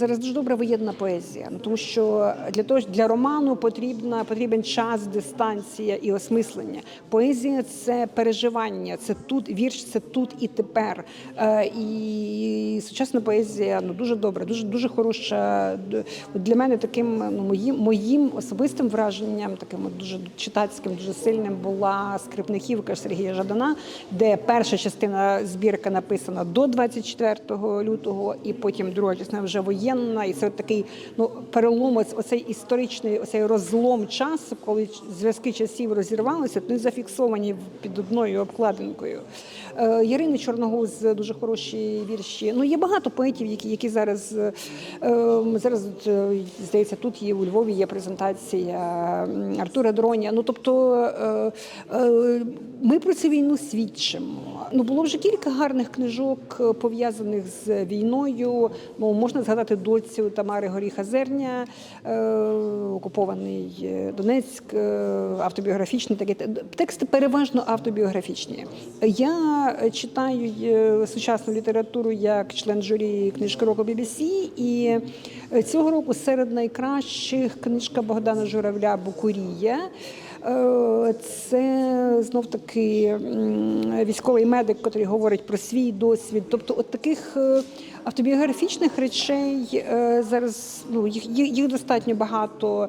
Зараз дуже добра воєнна поезія, ну тому що для того для роману потрібна потрібен час, дистанція і осмислення. Поезія це переживання, це тут вірш, це тут і тепер. Е, і сучасна поезія ну дуже добра, дуже дуже хороша. Для мене таким ну моїм моїм особистим враженням, таким дуже читацьким, дуже сильним була скрипниківка Сергія Жадана, де перша частина збірки написана до 24 лютого, і потім друга частина вже воєнна. І це такий ну переломець, оцей історичний, оцей розлом часу, коли зв'язки часів розірвалися, вони зафіксовані під одною обкладинкою. Е, Ярини Чорногуз дуже хороші вірші. Ну є багато поетів, які, які зараз е, е, зараз е, здається, тут є у Львові є презентація Артура Дроня. Ну тобто е, е, ми про цю війну свідчимо. Ну було вже кілька гарних книжок е, пов'язаних з війною. Ну можна згадати доцю Тамари Горіха Зерня, е, окупований е, Донецьк, е, автобіографічні такі тексти переважно автобіографічні. Я читаю сучасну літературу як член журі книжки року BBC, і цього року серед найкращих книжка Богдана Журавля Букурія. Це знов таки військовий медик, який говорить про свій досвід. Тобто, от таких е, автобіографічних речей е, зараз ну їх, їх їх достатньо багато